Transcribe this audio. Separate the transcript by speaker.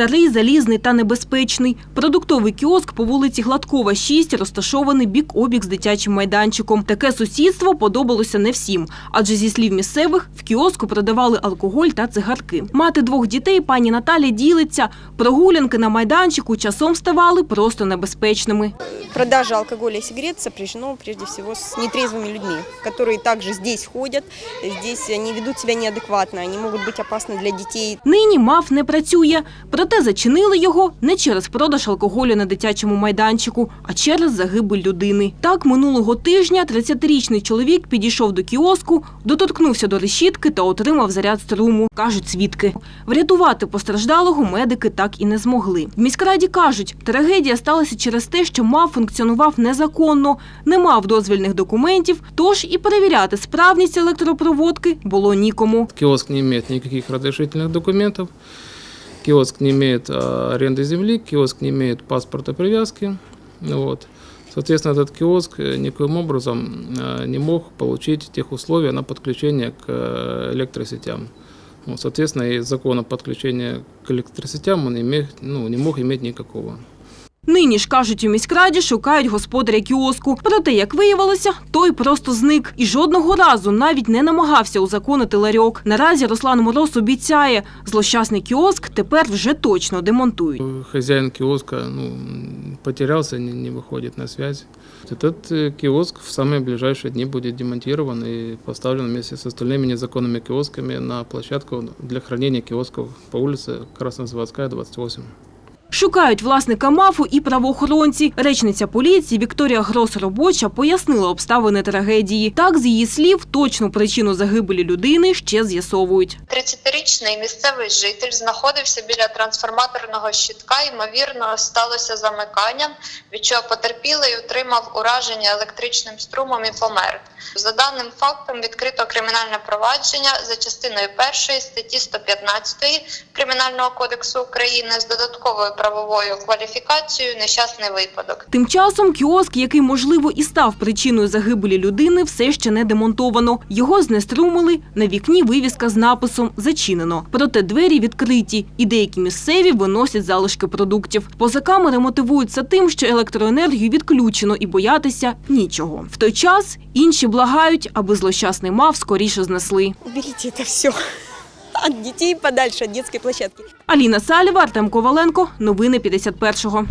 Speaker 1: Старий, залізний та небезпечний. Продуктовий кіоск по вулиці Гладкова, 6, розташований бік-обік з дитячим майданчиком. Таке сусідство подобалося не всім, адже зі слів місцевих в кіоску продавали алкоголь та цигарки. Мати двох дітей пані Наталя ділиться. Прогулянки на майданчику часом ставали просто небезпечними.
Speaker 2: Продажа алкоголя и сигарет сопряжено прежде всего с нетрезвыми людьми, которые также здесь ходят, здесь они ведут себя неадекватно, они могут быть опасны для детей.
Speaker 1: Нині МАФ не працює, проте зачинили його не через продаж алкоголю на дитячому майданчику, а через загибель людини. Так, минулого тижня 30-річний чоловік підійшов до кіоску, доторкнувся до решітки та отримав заряд струму, кажуть свідки. Врятувати постраждалого медики так і не змогли. В міськраді кажуть, трагедія сталася через те, що МАФ функціонував незаконно, не мав дозвільних документів, тож і перевіряти справність електропроводки було нікому.
Speaker 3: Киоск не имеет никаких разрешительных документов, киоск не имеет а, аренды земли, киоск не имеет паспорта привязки. Ну Вот. Соответственно, этот киоск э, никоим образом а, не мог получить тех условий на подключение к э, электросетям. Вот, соответственно, и закона подключения к электросетям он име- ну, не мог иметь никакого.
Speaker 1: Нині ж кажуть у міськраді, шукають господаря кіоску. Проте, як виявилося, той просто зник і жодного разу навіть не намагався узаконити ларьок. Наразі Руслан Мороз обіцяє, злощасний кіоск тепер вже точно демонтують.
Speaker 3: Хозяин киоска ну, м, потерялся, не, не выходит на связь. Этот э, киоск в самые ближайшие дни будет демонтирован и поставлен вместе с остальными незаконными киосками на площадку для хранения киосков по улице Краснозаводская, 28.
Speaker 1: Шукають власника мафу і правоохоронці. Речниця поліції Вікторія Грос робоча пояснила обставини трагедії. Так, з її слів, точну причину загибелі людини ще з'ясовують.
Speaker 4: 30-річний місцевий житель знаходився біля трансформаторного щитка. Ймовірно, сталося замикання, від чого потерпілий отримав ураження електричним струмом і помер. За даним фактом відкрито кримінальне провадження за частиною першої статті 115 Кримінального кодексу України з додатковою правовою кваліфікацією нещасний випадок.
Speaker 1: Тим часом кіоск, який, можливо, і став причиною загибелі людини, все ще не демонтовано. Його знеструмили, на вікні вивіска з написом «Зачинено». Проте двері відкриті, і деякі місцеві виносять залишки продуктів. Поза камери мотивуються тим, що електроенергію відключено і боятися нічого. В той час інші благають, аби злощасний мав скоріше знесли.
Speaker 2: Уберите это все от дітей подальше, от детской площадки.
Speaker 1: Аліна Салєва, Артем Коваленко. Новини 51-го.